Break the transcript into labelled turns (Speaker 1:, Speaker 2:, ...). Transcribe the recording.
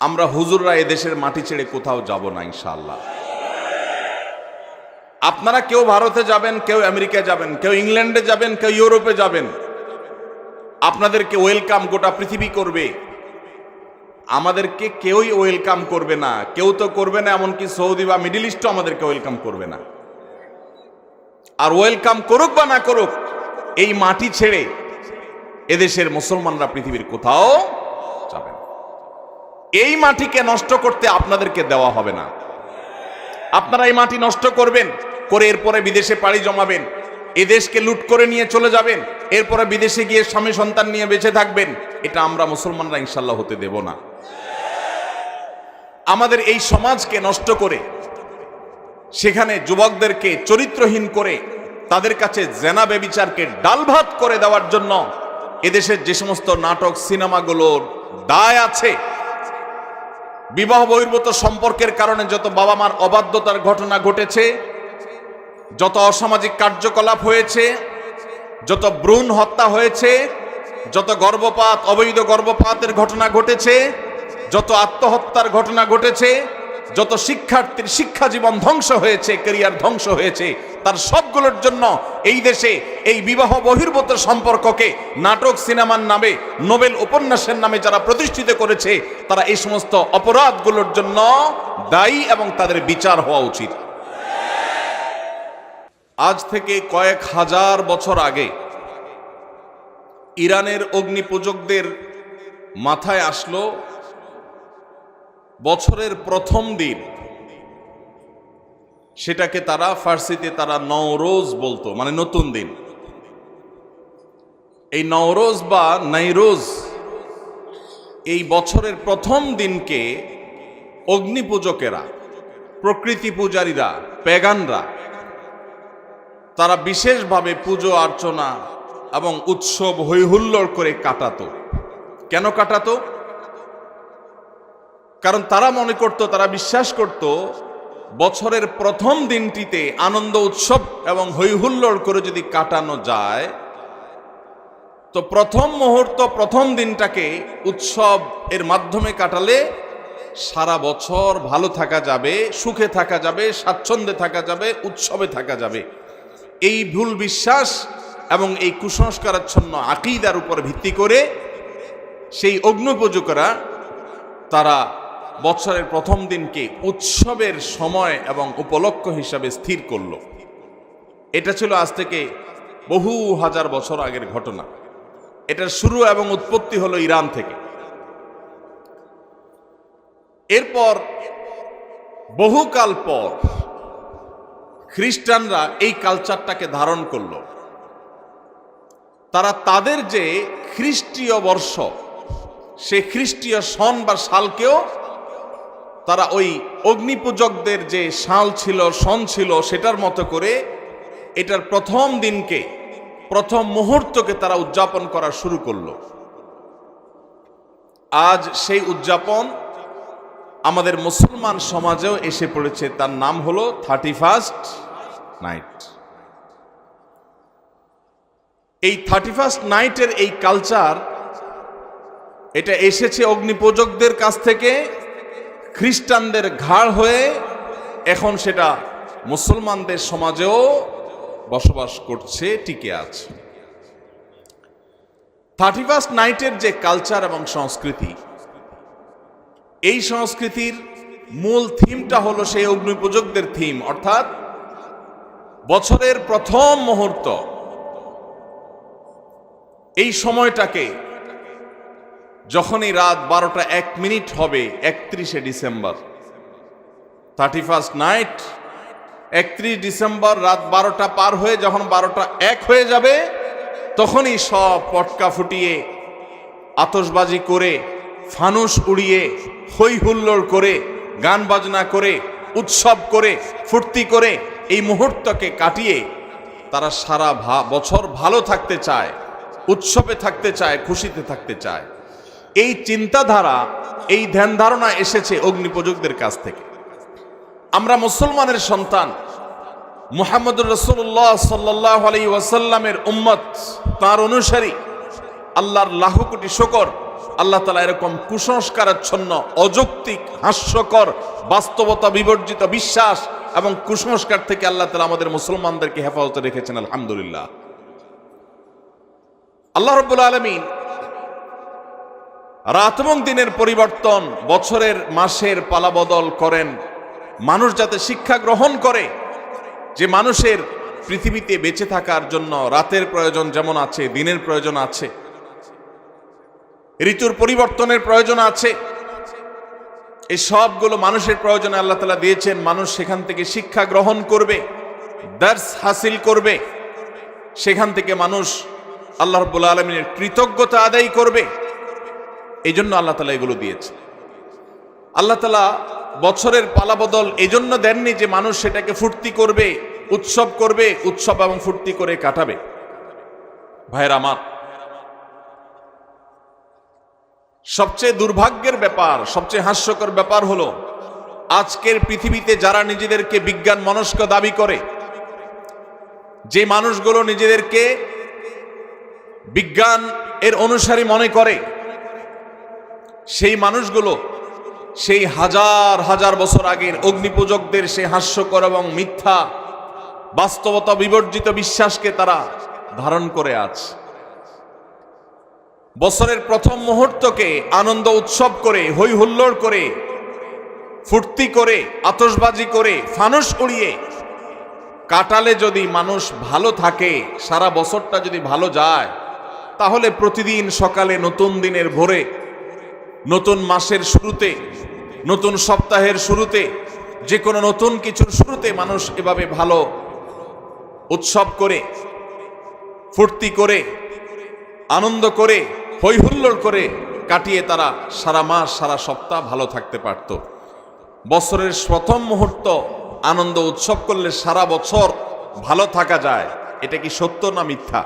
Speaker 1: আমরা হুজুররা এদেশের মাটি ছেড়ে কোথাও যাব না, ইনশাআল্লাহ। আপনারা কেউ ভারতে যাবেন, কেউ আমেরিকা যাবেন, কেউ ইংল্যান্ডে যাবেন, কেউ ইউরোপে যাবেন, আপনাদেরকে ওয়েলকাম গোটা পৃথিবী করবে। আমাদেরকে কেউই ওয়েলকাম করবে না, কেউ তো করবে না, এমনকি সৌদি বা মিডিল ইস্টও আমাদেরকে ওয়েলকাম করবে না। আর ওয়েলকাম করুক বা না করুক, এই মাটি ছেড়ে এদেশের মুসলমানরা পৃথিবীর কোথাও যাবে এই মাটিকে নষ্ট করতে আপনাদেরকে দেওয়া হবে না। আপনারা এই মাটি নষ্ট করবেন, করে এরপরে বিদেশে পাড়ি জমাবেন, এদেশকে লুট করে নিয়ে চলে যাবেন, এরপরে বিদেশে গিয়ে স্বামী সন্তান নিয়ে বেঁচে থাকবেন, এটা আমরা মুসলমানরা ইনশাল্লাহ হতে দেব না। আমাদের এই সমাজকে নষ্ট করে, সেখানে যুবকদেরকে চরিত্রহীন করে, তাদের কাছে জেনা বেবিচারকে ডালভাত করে দেওয়ার জন্য এদেশের যে সমস্ত নাটক, সিনেমাগুলোর দায় আছে বিবাহ বহির্ভূত সম্পর্কের কারণে যত বাবা মার অবাধ্যতার ঘটনা ঘটেছে, যত অসামাজিক কার্যকলাপ হয়েছে, যত ভ্রূণ হত্যা হয়েছে, যত গর্ভপাত, অবৈধ গর্ভপাতের ঘটনা ঘটেছে, যত আত্মহত্যার ঘটনা ঘটেছে যত শিক্ষার্থীর শিক্ষা জীবন ধ্বংস হয়েছে ক্যারিয়ার ধ্বংস হয়েছে, তার সবগুলোর জন্য এই দেশে এই বিবাহ বহির্ভূত সম্পর্ককে নাটক সিনেমার নামে, নোবেল উপন্যাসের নামে যারা প্রতিষ্ঠিত করেছে, তারা এই সমস্ত অপরাধগুলোর জন্য দায়ী এবং তাদের বিচার হওয়া উচিত। আজ থেকে কয়েক হাজার বছর আগে ইরানের অগ্নিপূজকদের মাথায় আসলো বছরের প্রথম দিন, সেটাকে তারা ফার্সিতে তারা নওরোজ বলতো মানে নতুন দিন। এই নওরোজ বা নাইরোজ এই বছরের প্রথম দিনকে অগ্নিপূজকেরা, প্রকৃতি পূজারীরা পেগানরা তারা বিশেষভাবে পুজো অর্চনা এবং উৎসব হৈহুল্লোড় করে কাটাতো। কেন কাটাতো? কারণ তারা মনে করত, তারা বিশ্বাস করত, বছরের প্রথম দিনটিতে আনন্দ উৎসব এবং হৈহুল্লোড় করে যদি কাটানো যায়, তো প্রথম মুহূর্ত, প্রথম দিনটাকে উৎসব এর মাধ্যমে কাটালে সারা বছর ভালো থাকা যাবে, সুখে থাকা যাবে, স্বাচ্ছন্দ্যে থাকা যাবে, উৎসবে থাকা যাবে। এই ভুল বিশ্বাস এবং এই কুসংস্কারাচ্ছন্ন আকিদার উপর ভিত্তি করে সেই অগ্নপূজকরা তারা বছরের প্রথম দিনকে উৎসবের সময় এবং উপলক্ষ হিসাবে স্থির করল। এটা ছিল আজ থেকে বহু হাজার বছর আগের ঘটনা। এটার শুরু এবং উৎপত্তি হলো ইরান থেকে। এরপর বহুকাল পর খ্রিস্টানরা এই কালচারটাকে ধারণ করল। তারা তাদের যে খ্রিস্টীয় বর্ষ, সে খ্রিস্টীয় সন বা সালকেও তারা ওই অগ্নিপূজকদের যে শাল ছিল সন ছিল, সেটার মতো করে এটার প্রথম দিনকে, প্রথম মুহূর্তকে তারা উদযাপন করা শুরু করল। আজ সেই উদযাপন আমাদের মুসলমান সমাজেও এসে পড়েছে। তার নাম হলো থার্টি ফার্স্ট নাইট। এই থার্টি ফার্স্ট নাইটের এই কালচার, এটা এসেছে অগ্নিপূজকদের কাছ থেকে। খ্রিস্টানদের ঘাড় হয়ে এখন সেটা মুসলমানদের সমাজেও বসবাস করছে, টিকে আছে। থার্টি ফার্স্ট নাইটের যে কালচার এবং সংস্কৃতি, এই সংস্কৃতির মূল থিমটা হলো সেই অগ্নিপূজকদের থিম, অর্থাৎ বছরের প্রথম মুহূর্ত। এই সময়টাকে যখনই রাত বারোটা এক মিনিট হবে, একত্রিশে ডিসেম্বর। থার্টি ফার্স্ট নাইট একত্রিশ ডিসেম্বর রাত বারোটা পার হয়ে যখন বারোটা এক হয়ে যাবে, তখনই সব পটকা ফুটিয়ে আতসবাজি করে, ফানুস উড়িয়ে হই হুল্লোড় করে, গান বাজনা করে, উৎসব করে, ফুর্তি করে এই মুহূর্তকে কাটিয়ে তারা সারা বছর ভালো থাকতে চায়, উৎসবে থাকতে চায়, খুশিতে থাকতে চায়। এই চিন্তাধারা, এই ধ্যান ধারণা এসেছে অগ্নিপূজকদের কাছ থেকে। আমরা মুসলমানের সন্তান, মুহাম্মদুর রসুল্লাহ সাল্লাহ আলী ওয়াসাল্লামের উম্মত, তার অনুসারী আল্লাহর লাখ কোটি শকর, আল্লাহ তালা এরকম কুসংস্কারাচ্ছন্ন, অযৌক্তিক, হাস্যকর, বাস্তবতা বিবর্জিত বিশ্বাস এবং কুসংস্কার থেকে আল্লাহ তালা আমাদের মুসলমানদেরকে হেফাজতে রেখেছেন, আলহামদুলিল্লাহ। আল্লাহ রব্বুল আলমিন রাত এবং দিনের পরিবর্তন, বছরের, মাসের পালাবদল করেন। মানুষ যাতে শিক্ষা গ্রহণ করে, যে মানুষের পৃথিবীতে বেঁচে থাকার জন্য রাতের প্রয়োজন যেমন আছে, দিনের প্রয়োজন আছে, ঋতুর পরিবর্তনের প্রয়োজন আছে, এই সবগুলো মানুষের প্রয়োজনে আল্লাহ তালা দিয়েছেন। মানুষ সেখান থেকে শিক্ষা গ্রহণ করবে, দার্স হাসিল করবে, সেখান থেকে মানুষ আল্লাহ রব্বুল আলমিনের কৃতজ্ঞতা আদায় করবে। এই জন্য আল্লাহ তালা এগুলো দিয়েছে। আল্লাহ তালা বছরের পালাবদল এই জন্য দেননি যে মানুষ সেটাকে ফুর্তি করবে, উৎসব করবে, উৎসব এবং ফুর্তি করে কাটাবে। ভাইয়ের আমার, সবচেয়ে দুর্ভাগ্যের ব্যাপার, সবচেয়ে হাস্যকর ব্যাপার হলো, আজকের পৃথিবীতে যারা নিজেদেরকে বিজ্ঞান মনস্ক দাবি করে, যে মানুষগুলো নিজেদেরকে বিজ্ঞান এর অনুসারী মনে করে সেই মানুষগুলো সেই হাজার হাজার বছর আগের অগ্নিপূজকদের সেই হাস্যকর এবং মিথ্যা বাস্তবতা বিবর্জিত বিশ্বাসকে তারা ধারণ করে আছে বছরের প্রথম মুহূর্তকে আনন্দ উৎসব করে হই হুল্লোড় করে, ফুর্তি করে আতসবাজি করে ফানুস উড়িয়ে কাটালে যদি মানুষ ভালো থাকে, সারা বছরটা যদি ভালো যায়, তাহলে প্রতিদিন সকালে নতুন দিনের ভোরে নতুন মাসের শুরুতে, নতুন সপ্তাহের শুরুতে, যে কোনো নতুন কিছুর শুরুতে মানুষ এভাবে ভালো উৎসব করে, ফুর্তি করে, আনন্দ করে, হৈহুল্লোড় করে কাটিয়ে তারা সারা মাস, সারা সপ্তাহ ভালো থাকতে পারত। বছরের প্রথম মুহূর্ত আনন্দ উৎসব করলে সারা বছর ভালো থাকা যায়। এটা কি সত্য না মিথ্যা?